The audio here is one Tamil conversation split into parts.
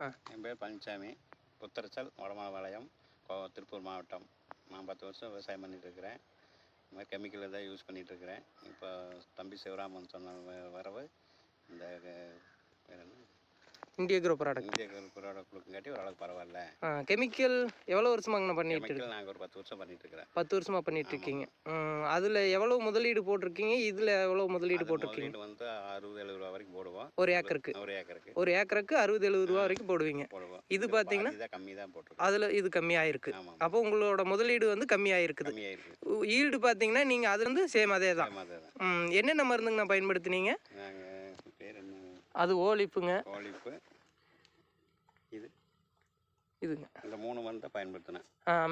என் பேர் பழனிசாமி புத்தரச்சல் வடமாபாளையம் கோ திருப்பூர் மாவட்டம். நான் பத்து வருஷம் விவசாயம் பண்ணிட்டுருக்கிறேன். இந்த மாதிரி கெமிக்கல் தான் யூஸ் பண்ணிகிட்ருக்கிறேன் இப்போ தம்பி சிவராமன் சொன்ன வரவு. இந்த இந்திய குரூப் ப்ராடக்ட் இந்திய குரோட குழுக்குங்காட்டி ஓரளவுக்கு பரவாயில்ல. கெமிக்கல் எவ்வளோ வருஷமாங்கண்ணா பண்ணிட்டு இருக்கு கெமிக்கல் நாங்கள் ஒரு பத்து வருஷம் பண்ணிட்டு இருக்கிறேன். பத்து வருஷமா பண்ணிட்டு இருக்கீங்க. அதுல எவ்வளவு முதலீடு போட்டிருக்கீங்க? இதுல எவ்வளவு முதலீடு போட்டிருக்கீங்க? வந்து அறுபது எழுபது ரூபா வரைக்கும் போடுவோம். ஒரு ஏக்கருக்கு? ஒரு ஏக்கருக்கு. ஒரு ஏக்கருக்கு அறுபது எழுபது ரூபா வரைக்கும் போடுவீங்க. இது பார்த்தீங்கன்னா? கம்மி தான் போட்டிருக்கோம். அதுல இது கம்மியாயிருக்கு அப்போ உங்களோட முதலீடு வந்து கம்மியாயிருக்குது கம்மியாயிருக்கு ஈல்டு பார்த்தீங்கன்னா நீங்கள் அது வந்து சேம் அதே தான். என்னென்ன மருந்துங்கண்ணா பயன்படுத்துனீங்க? அது ஓலிப்புங்க. இது இதுங்க இந்த மூணு மருந்து பயன்படுத்தினேன்.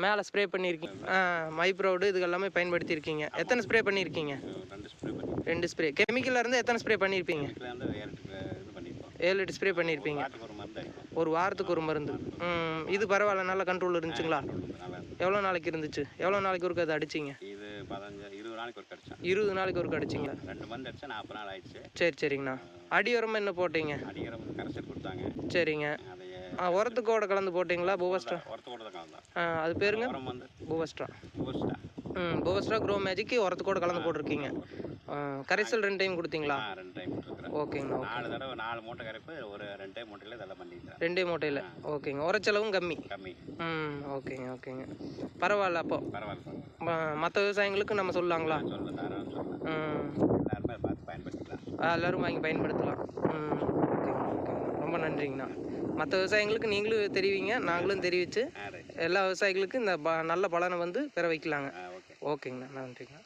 மேலே ஸ்ப்ரே பண்ணியிருக்கீங்க மைப்ரௌடு இது எல்லாமே பயன்படுத்தியிருக்கீங்க எத்தனை ஸ்ப்ரே பண்ணியிருக்கீங்க ரெண்டு ஸ்ப்ரே ரெண்டு ஸ்ப்ரே கெமிக்கலில் இருந்து எத்தனை ஸ்ப்ரே பண்ணியிருப்பீங்க ஏழு எட்டு ஸ்ப்ரே பண்ணியிருப்பீங்க ஒரு வாரத்துக்கு ஒரு மருந்து இது பரவாயில்ல நல்ல கண்ட்ரோல் இருந்துச்சுங்களா. எவ்வளோ நாளைக்கு இருந்துச்சு? எவ்வளோ நாளைக்கு ஒருக்கு அதை அடிச்சிங்க? இது பதினஞ்சு இருபது நாளைக்கு இருபது ஒருக்கு அடிச்சிங்களா? ரெண்டு மருந்து அடிச்சா நாற்பது நாள் ஆயிடுச்சு. சரி சரிங்கண்ணா. அடி உரமா என்ன போட்டீங்க? கரைசல் கொடுத்தாங்க. சரிங்க. ஆ உரத்துக்கோட கலந்து போட்டிங்களா? பூவஸ்ட்ரா? ஆ, அது பேருங்க? பூவஸ்ட்ரா. ம் பூவஸ்ட்ரா க்ரோ மேஜிக்கு உரத்துக்கோட கலந்து போட்டிருக்கீங்க. கரைசல் ரெண்டு டைம் கொடுத்தீங்களா? ரெண்டு டைம் போட்டுருக்குறேன் ஓகேங்கண்ணா ஓகே நாலு தடவை நாலு மூட்டை கரைப்பு ஒரு ரெண்டு டைம் மூட்டையில் இதெல்லாம் பண்ணிக்கிறேன் ரெண்டே மூட்டையில். ஓகேங்க உரச்செலவும் கம்மி. கம்மி. ம் ஓகேங்க ஓகேங்க. பரவாயில்ல அப்போ. பரவாயில்ல மற்ற விவசாயிங்களுக்கு நம்ம சொல்லலாங்களா? ம். எல்லாருமே பார்த்து எல்லாரும் வாங்கி பயன்படுத்தலாம். ம் ஓகேங்க ஓகேங்க. ரொம்ப நன்றிங்கண்ணா. மற்ற விவசாயிங்களுக்கு நீங்களும் தெரிவிங்க நாங்களும் தெரிவித்து எல்லா விவசாயிகளுக்கும் இந்த ப நல்ல பலனை வந்து பெற வைக்கலாங்க. ஓகேங்கண்ணா நன்றிங்கண்ணா.